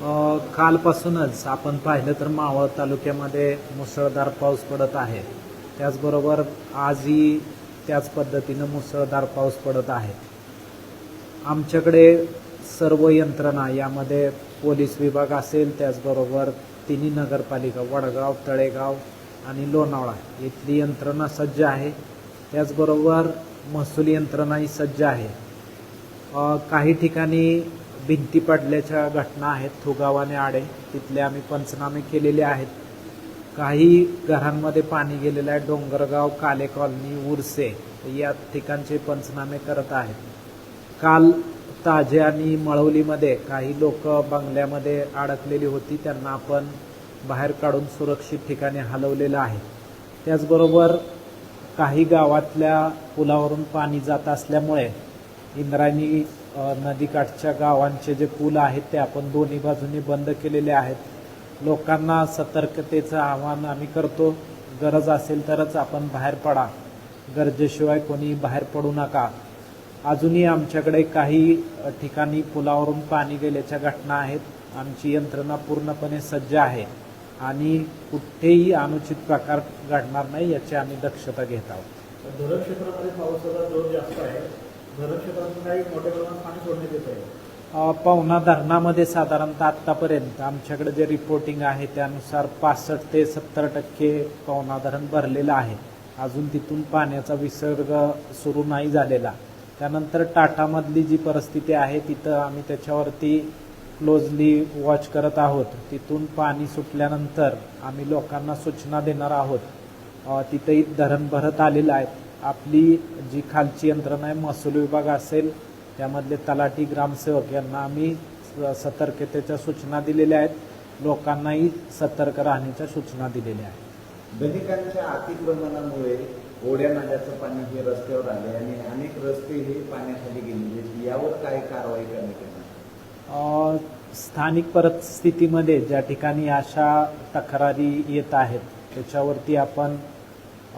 कालपासूनच आपण पाहिलं तर मावळ तालुक्यामध्ये मुसळधार पाऊस पडत आहे. त्याचबरोबर आजही त्याच पद्धतीनं मुसळधार पाऊस पडत आहे. आमच्याकडे सर्व यंत्रणा यामध्ये पोलीस विभाग असेल त्याचबरोबर तिन्ही नगरपालिका वडगाव तळेगाव आणि लोणावळा इथली यंत्रणा सज्ज आहे. त्याचबरोबर महसूल यंत्रणाही सज्ज आहे. काही ठिकाणी भिंती पडल्याच्या घटना आहेत. थोगावाने आडे. तिथले आम्ही पंचनामे केलेले आहेत. काही घरांमध्ये पाणी गेलेलं आहे. डोंगरगाव काले कॉलनी उरसे या ठिकाणचे पंचनामे करत आहेत. काल ताजे आणि मळवलीमध्ये काही लोक बंगल्यामध्ये अडकलेली होती. त्यांना आपण बाहेर काढून सुरक्षित ठिकाणी हलवलेलं आहे. त्याचबरोबर काही गावातल्या पुलावरून पाणी जात असल्यामुळे इंद्रायणी नदीकाठच्या गावांचे जे पूल आहेत ते आपण दोन्ही बाजूनी बंद केलेले आहेत. लोकांना सतर्कतेचं आवाहन आम्ही करतो. गरज असेल तरच आपण बाहेर पडा. गरजेशिवाय कोणी बाहेर पडू नका. अजूनही आमच्याकडे काही ठिकाणी पुलावरून पाणी गेल्याच्या घटना आहेत. आमची यंत्रणा पूर्णपणे सज्ज आहे. आणि कुठेही अनुचित प्रकार घडणार नाही याची आम्ही दक्षता घेत आहोत. धरण क्षेत्रामध्ये पावसाचा जोर जास्त आहे. धरण क्षेत्रातून काही मोठ्या प्रमाणात पाणी सोडण्यात येत आहे पवना धरणामध्ये साधारणतः आत्तापर्यंत आमच्याकडे जे रिपोर्टिंग आहे त्यानुसार पासष्ट ते सत्तर टक्के पवना धरण भरलेलं आहे. अजून तिथून पाण्याचा विसर्ग सुरू नाही झालेला. त्यानंतर टाटामधली जी परिस्थिती आहे तिथं आम्ही त्याच्यावरती क्लोजली वॉच करत आहोत. तिथून पाणी सुटल्यानंतर आम्ही लोकांना सूचना देणार आहोत. तिथंही धरण भरत आलेलं आहे. आपली जी खालची यंत्रणा आहे महसूल विभाग असेल त्यामधले तलाठी ग्रामसेवक यांना आम्ही सतर्कतेच्या सूचना दिलेल्या आहेत. लोकांनाही सतर्क राहण्याच्या सूचना दिलेल्या आहेत. दलितांच्या अतिक्रमणामुळे ओढ्या नाल्याचं पाणी हे रस्त्यावर आले आणि अनेक रस्ते हे पाण्याखाली गेलेले. यावर काय कारवाई करण्यात येणार? स्थानिक परिस्थितीमध्ये ज्या ठिकाणी अशा तक्रारी येत आहेत त्याच्यावरती आपण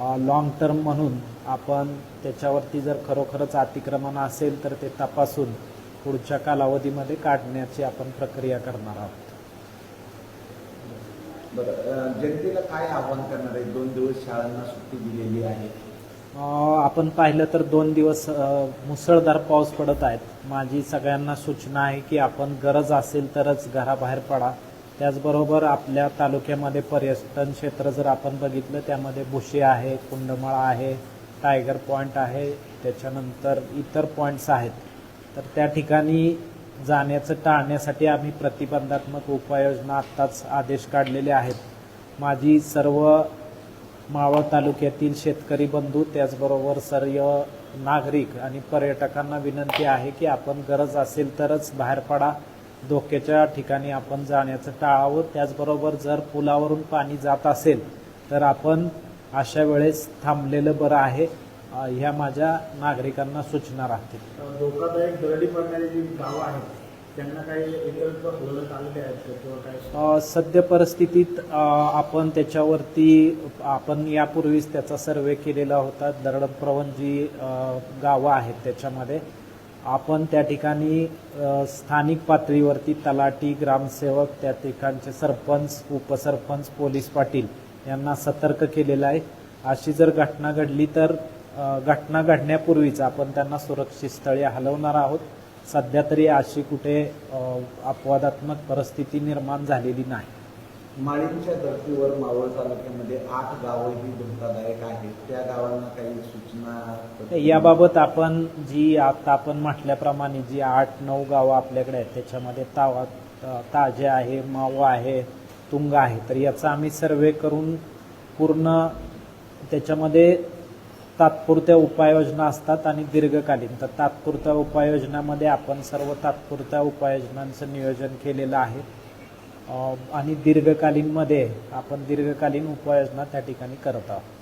लॉंग टर्म म्हणून आपण त्याच्यावरती जर खरोखरच अतिक्रमण असेल तर ते तपासून पुढच्या कालावधीमध्ये काढण्याची आपण प्रक्रिया करणार आहोत. बरं जनतेला काय आव्हान करणार आहे? दोन दिवस शाळांना सुट्टी दिलेली आहे. आपण पाहिलं तर दोन दिवस मुसळधार पाऊस पडत आहेत. माझी सगळ्यांना सूचना आहे की आपण गरज असेल तरच घराबाहेर पडा. त्याचबरोबर आपल्या तालुक्यामध्ये पर्यटन क्षेत्र जर आपण बघितलं त्यामध्ये भुशी आहे कुंडमाळा आहे टायगर पॉईंट आहे त्याच्यानंतर इतर पॉईंट्स आहेत. तर त्या ठिकाणी जाण्याचं टाळण्यासाठी आम्ही प्रतिबंधात्मक उपाययोजना आत्ताच आदेश काढलेले आहेत. माझी सर्व मावळ तालुक्यातील शेतकरी बंधू त्याचबरोबर सर्व नागरिक आणि पर्यटकांना विनंती आहे की आपण गरज असेल तरच बाहेर पडा. धोक्याच्या ठिकाणी आपण जाण्याचं टाळावं. त्याचबरोबर जर पुलावरून पाणी जात असेल तर आपण अशा वेळेस थांबलेलं बरं आहे ह्या माझ्या नागरिकांना सूचना राहतील धोकादायक दरडी पडणारी जी गावं आहेत त्यांना काही सद्य परिस्थितीत आपण त्याच्यावरती आपण यापूर्वीच त्याचा सर्वे केलेला होता. दरडप्रवण जी गावं आहेत त्याच्यामध्ये आपण त्या ठिकाणी स्थानिक पातळीवरती तलाठी ग्रामसेवक त्या ठिकाणचे सरपंच उपसरपंच पोलीस पाटील यांना सतर्क केलेलं आहे. अशी जर घटना घडली तर घटना घडण्यापूर्वीच आपण त्यांना सुरक्षित स्थळी हलवणार आहोत. सध्या तरी अशी कुठे अपवादात्मक परिस्थिती निर्माण झालेली नाही. माळींच्या धर्तीवर मावळ तालुक्यामध्ये आठ गावं ही धोकादायक आहेत. त्या गावांना काही सूचना याबाबत आपण जी आता आपण म्हटल्याप्रमाणे जी आठ नऊ गावं आपल्याकडे आहेत त्याच्यामध्ये तावा ताजे आहे मावा आहे तुंग आहे. तर याचा आम्ही सर्वे करून पूर्ण त्याच्यामध्ये तात्पुरत्या उपाययोजना असतात आणि दीर्घकालीन. तर तात्पुरत्या उपाययोजनामध्ये आपण सर्व तात्पुरत्या उपाययोजनांचं नियोजन केलेलं आहे. आणि दीर्घकालीनमध्ये आपण दीर्घकालीन उपाययोजना त्या ठिकाणी करत आहोत.